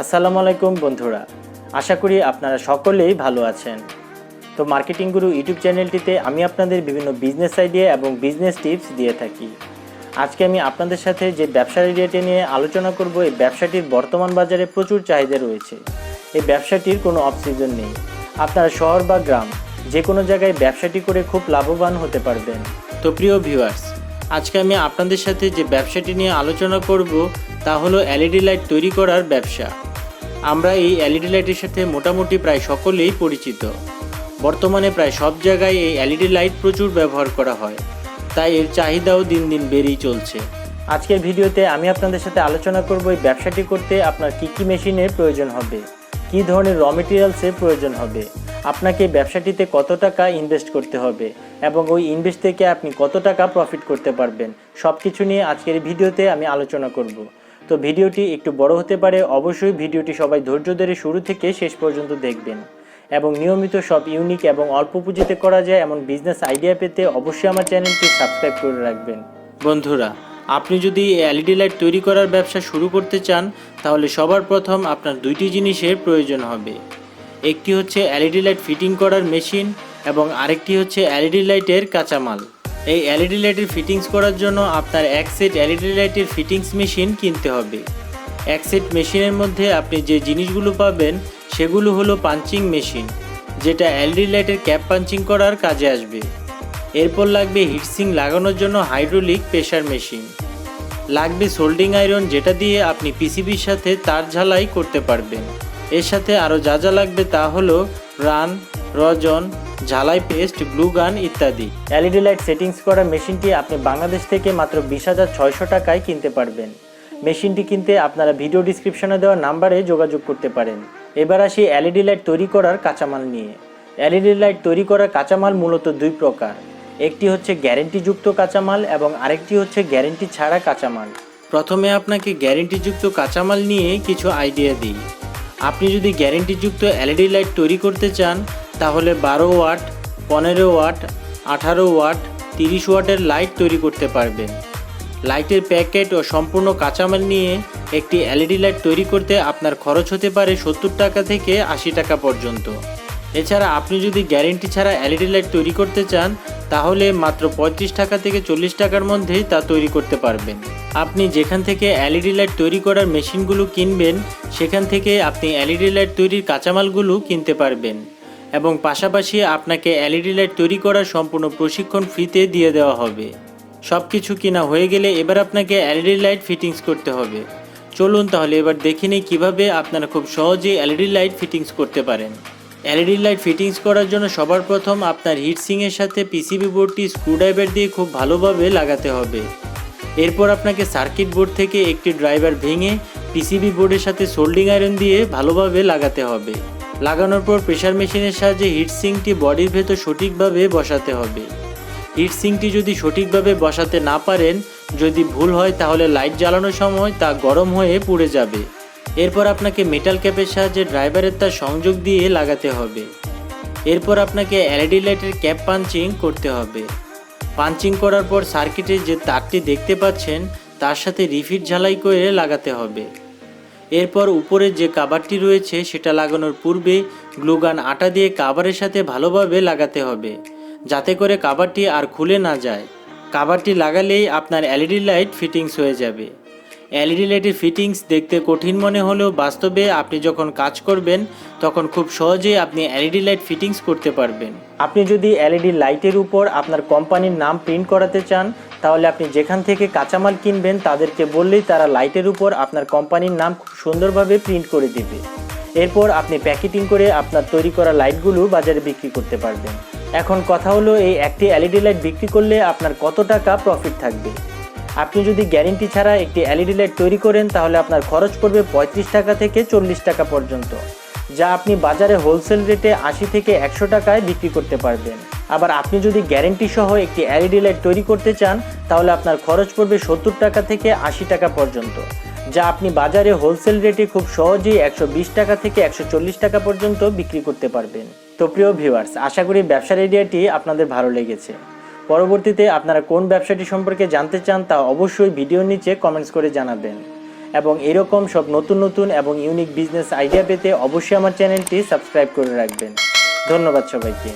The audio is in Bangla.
আসসালামু আলাইকুম বন্ধুরা। আশা করি আপনারা সকলেই ভালো আছেন। তো মার্কেটিং গুরু ইউটিউব চ্যানেলটিতে আমি আপনাদের বিভিন্ন বিজনেস আইডিয়া এবং বিজনেস টিপস দিয়ে থাকি। আজকে আমি আপনাদের সাথে যে ব্যবসার আইডিয়াটি নিয়ে আলোচনা করব, এই ব্যবসাটির বর্তমান বাজারে প্রচুর চাহিদা রয়েছে। এই ব্যবসাটির কোনো অফ সিজন নেই। আপনারা শহর বা গ্রাম যে কোনো জায়গায় ব্যবসাটি করে খুব লাভবান হতে পারবেন। তো প্রিয় ভিউয়ার্স আজকে আমি আপনাদের সাথে যে ব্যবসাটি নিয়ে আলোচনা করব, তা হলো এলইডি লাইট তৈরি করার ব্যবসা। আমরা এই এলইডি লাইটের সাথে মোটামুটি প্রায় সকলেই পরিচিত। বর্তমানে প্রায় সব জায়গায় এই এলইডি লাইট প্রচুর ব্যবহার করা হয়। তাই এর চাহিদাও দিন দিন বেড়েই চলছে। আজকের ভিডিওতে আমি আপনাদের সাথে আলোচনা করব এই ব্যবসাটি করতে আপনার কী কী মেশিনের প্রয়োজন হবে, কী ধরনের র মেটেরিয়ালসের প্রয়োজন হবে। আপনাকে ব্যবসাটিতে কত টাকা ইনভেস্ট করতে হবে এবং ওই ইনভেস্ট থেকে আপনি কত টাকা প্রফিট করতে পারবেন সব কিছু নিয়ে আজকের ভিডিওতে আমি আলোচনা করব। তো ভিডিওটি একটু বড় হতে পারে, অবশ্যই ভিডিওটি সবাই ধৈর্য ধরে শুরু থেকে শেষ পর্যন্ত দেখবেন। এবং নিয়মিত সব ইউনিক এবং অল্প পুঁজিতে করা যায় এমন বিজনেস আইডিয়া পেতে অবশ্যই আমার চ্যানেলটি সাবস্ক্রাইব করে রাখবেন। বন্ধুরা, আপনি যদি এলইডি লাইট তৈরি করার ব্যবসা শুরু করতে চান, তাহলে সবার প্রথম আপনার দুইটি জিনিসের প্রয়োজন হবে। একটি হচ্ছে এলইডি লাইট ফিটিং করার মেশিন এবং আরেকটি হচ্ছে এলইডি লাইটের কাঁচামাল। এই এলইডি লাইটের ফিটিংস করার জন্য আপনার এক সেট এলইডি লাইটের ফিটিংস মেশিন কিনতে হবে। এক সেট মেশিনের মধ্যে আপনি যে জিনিসগুলো পাবেন সেগুলো হলো পাঞ্চিং মেশিন, যেটা এলইডি লাইটের ক্যাপ পাঞ্চিং করার কাজে আসবে। এরপর লাগবে হিটসিং লাগানোর জন্য হাইড্রোলিক প্রেশার মেশিন। লাগবে সোল্ডিং আয়রন যেটা দিয়ে আপনি পিসিবির সাথে তার ঝালাই করতে পারবেন। এর সাথে আরও যা যা লাগবে তা হলো রান, রজন, ঝালাই পেস্ট, গ্লু গান ইত্যাদি। এলইডি লাইট সেটিংস করা মেশিনটি আপনি বাংলাদেশ থেকে মাত্র বিশ হাজার ছয়শো টাকায় কিনতে পারবেন। মেশিনটি কিনতে আপনারা ভিডিও ডিসক্রিপশনে দেওয়া নাম্বারে যোগাযোগ করতে পারেন। এবার আসি এলইডি লাইট তৈরি করার কাঁচামাল নিয়ে। এলইডি লাইট তৈরি করার কাঁচামাল মূলত দুই প্রকার। একটি হচ্ছে গ্যারেন্টিযুক্ত কাঁচামাল এবং আরেকটি হচ্ছে গ্যারেন্টি ছাড়া কাঁচামাল। প্রথমে আপনাকে গ্যারেন্টিযুক্ত কাঁচামাল নিয়ে কিছু আইডিয়া দিই। আপনি যদি গ্যারেন্টিযুক্ত এলইডি লাইট তৈরি করতে চান, তাহলে বারো ওয়াট, পনেরো ওয়াট, আঠারো ওয়াট, তিরিশ ওয়াটের লাইট তৈরি করতে পারবেন। লাইটের প্যাকেট ও সম্পূর্ণ কাঁচামাল নিয়ে একটি এলইডি লাইট তৈরি করতে আপনার খরচ হতে পারে সত্তর টাকা থেকে আশি টাকা পর্যন্ত। এছাড়া আপনি যদি গ্যারেন্টি ছাড়া এলইডি লাইট তৈরি করতে চান, তাহলে মাত্র পঁয়ত্রিশ টাকা থেকে চল্লিশ টাকার মধ্যেই তা তৈরি করতে পারবেন। আপনি যেখান থেকে এলইডি লাইট তৈরি করার মেশিনগুলো কিনবেন, সেখান থেকে আপনি এলইডি লাইট তৈরির কাঁচামালগুলো কিনতে পারবেন। এবং পাশাপাশি আপনাকে এলইডি লাইট তৈরি করার সম্পূর্ণ প্রশিক্ষণ ফ্রিতে দিয়ে দেওয়া হবে। সব কিছু কিনা হয়ে গেলে এবার আপনাকে এলইডি লাইট ফিটিংস করতে হবে। চলুন তাহলে এবার দেখে নিই কীভাবে আপনারা খুব সহজেই এলইডি লাইট ফিটিংস করতে পারেন। এলইডি লাইট ফিটিংস করার জন্য সবার প্রথম আপনার হিটসিংয়ের সাথে পিসিবি বোর্ডটি স্ক্রুড্রাইভার দিয়ে খুব ভালোভাবে লাগাতে হবে। এরপর আপনাকে সার্কিট বোর্ড থেকে একটি ড্রাইভার ভেঙে পিসিবি বোর্ডের সাথে সোল্ডিং আয়রন দিয়ে ভালোভাবে লাগাতে হবে। লাগানোর পর প্রেশার মেশিনের সাহায্যে হিটসিংটি বডির ভেতর সঠিকভাবে বসাতে হবে। হিটসিংটি যদি সঠিকভাবে বসাতে না পারেন, যদি ভুল হয় তাহলে লাইট জ্বালানোর সময় তা গরম হয়ে পুড়ে যাবে। এরপর আপনাকে মেটাল ক্যাপের সাহায্যে ড্রাইভারের তার সংযোগ দিয়ে লাগাতে হবে। এরপর আপনাকে এলইডি লাইটের ক্যাপ পাঞ্চিং করতে হবে। পাঞ্চিং করার পর সার্কিটের যে তারটি দেখতে পাচ্ছেন, তার সাথে রিফিট ঝালাই করে লাগাতে হবে। এরপর উপরে যে কাবারটি রয়েছে, সেটা লাগানোর পূর্বে গ্লুগান আটা দিয়ে কাবারের সাথে ভালোভাবে লাগাতে হবে, যাতে করে কাবারটি আর খুলে না যায়। কাবারটি লাগালেই আপনার এলইডি লাইট ফিটিংস হয়ে যাবে। এলইডি লাইটের ফিটিংস দেখতে কঠিন মনে হলেও বাস্তবে আপনি যখন কাজ করবেন, তখন খুব সহজেই আপনি এলইডি লাইট ফিটিংস করতে পারবেন। আপনি যদি এলইডি লাইটের উপর আপনার কোম্পানির নাম প্রিন্ট করাতে চান, তাহলে আপনি যেখান থেকে কাঁচামাল কিনবেন, তাদেরকে বললেই তারা লাইটের উপর আপনার কোম্পানির নাম খুব সুন্দরভাবে প্রিন্ট করে দিবে। এরপর আপনি প্যাকেটিং করে আপনার তৈরি করা লাইটগুলো বাজারে বিক্রি করতে পারবেন। এখন কথা হলো, এই একটি এলইডি লাইট বিক্রি করলে আপনার কত টাকা প্রফিট থাকবে? আপনি যদি গ্যারেন্টি ছাড়া একটি এলইডি লাইট তৈরি করেন, তাহলে আপনার খরচ পড়বে পঁয়ত্রিশ টাকা থেকে চল্লিশ টাকা পর্যন্ত, যা আপনি বাজারে হোলসেল রেটে আশি থেকে একশো টাকায় বিক্রি করতে পারবেন। আবার আপনি যদি গ্যারেন্টি সহ একটি এলইডি লাইট তৈরি করতে চান, তাহলে আপনার খরচ পড়বে সত্তর টাকা থেকে আশি টাকা পর্যন্ত, যা আপনি বাজারে হোলসেল রেটে খুব সহজেই একশো বিশ টাকা থেকে একশো চল্লিশ টাকা পর্যন্ত বিক্রি করতে পারবেন। তো প্রিয় ভিউয়ার্স, আশা করি ব্যবসার আইডিয়াটি আপনাদের ভালো লেগেছে। পরবর্তীতে আপনারা কোন ব্যবসাটি সম্পর্কে জানতে চান তা অবশ্যই ভিডিওর নিচে কমেন্টস করে জানাবেন। এবং এরকম সব নতুন নতুন এবং ইউনিক বিজনেস আইডিয়া পেতে অবশ্যই আমার চ্যানেলটি সাবস্ক্রাইব করে রাখবেন। ধন্যবাদ সবাইকে।